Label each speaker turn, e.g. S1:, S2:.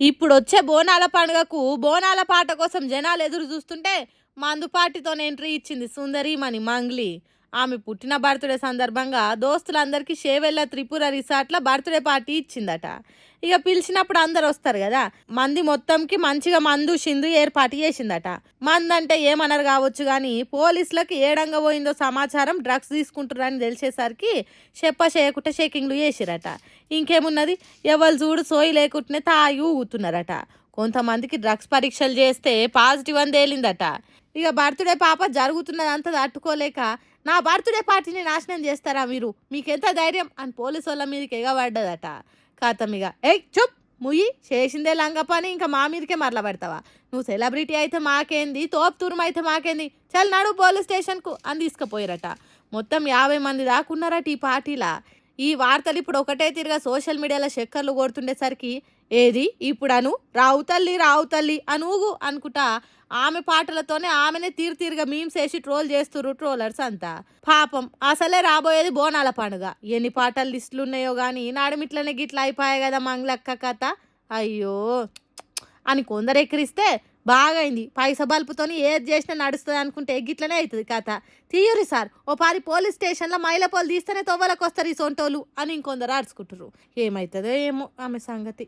S1: ఇప్పుడు వచ్చే బోనాల పండుగకు బోనాల పాట కోసం జనాలు ఎదురు చూస్తుంటే మందు ఎంట్రీ ఇచ్చింది సుందరిమణి మంగ్లీ. ఆమె పుట్టిన బర్త్డే సందర్భంగా దోస్తులందరికీ షేవెల్ల త్రిపుర రిసార్ట్లో బర్త్డే పార్టీ ఇచ్చిందట. ఇక పిలిచినప్పుడు అందరు వస్తారు కదా. మంది మొత్తంకి మంచిగా మందు షిందు ఏర్పాటు చేసిందట. మంది అంటే ఏమన్నారు కావచ్చు కానీ పోలీసులకు ఏడంగా పోయిందో సమాచారం డ్రగ్స్ తీసుకుంటున్నారని తెలిసేసరికి చెప్ప చేయకుండా షేకింగ్లు చేసిరట. ఇంకేమున్నది? ఎవరు చూడు సోయి లేకుండానే తాగి ఊగుతున్నారట. కొంతమందికి డ్రగ్స్ పరీక్షలు చేస్తే పాజిటివ్ అని తేలిందట. ఇక బర్త్డే పాప జరుగుతున్నదంతా తట్టుకోలేక నా బర్త్డే పార్టీని నాశనం చేస్తారా మీరు? మీకెంత ధైర్యం? అని పోలీసు వాళ్ళ మీదకి ఎగబడ్డదట కాతం ఇక ఏ చుప్! ముయ్యి! చేసిందే లంగ పని ఇంకా మా మీదకే మరల పెడతావా? నువ్వు సెలబ్రిటీ అయితే మాకేంది? తోపు తురుము అయితే మాకేంది? చల్ నడు పోలీస్ స్టేషన్కు! అని తీసుకుపోయారట. మొత్తం యాభై మంది దాకున్నారట ఈ పార్టీలా. ఈ వార్తలు ఇప్పుడు ఒకటే తిరిగా సోషల్ మీడియాలో చక్కర్లు కొడుతుండేసరికి ఏది? ఇప్పుడు అను రావు తల్లి రావు తల్లి అనుగు అనుకుంటా ఆమె పాటలతోనే ఆమెనే తీరు తీరుగా మీమ్స్ వేసి ట్రోల్ చేస్తుర్రు ట్రోలర్స్ అంతా. పాపం అసలే రాబోయేది బోనాల పండుగ. ఎన్ని పాటలు లిస్టులు ఉన్నాయో కానీ నాడమిట్లనే గిట్ల అయిపోయాయి కదా మంగళక్క కథ. అయ్యో! అని కొందరు ఎక్కిరిస్తే బాగైంది. పైస బల్పుతోని ఏది చేసినా నడుస్తుంది అనుకుంటే గిట్లనే అవుతుంది కథ. తీయురి సార్ ఓ పారి పోలీస్ స్టేషన్లో మైల పోలు తీస్తేనే తొవ్వలకు వస్తారు ఈ సొంటోలు అని ఇంకొందరు అరుచుకుంటారు ఏమవుతుందో ఏమో ఆమె సంగతి.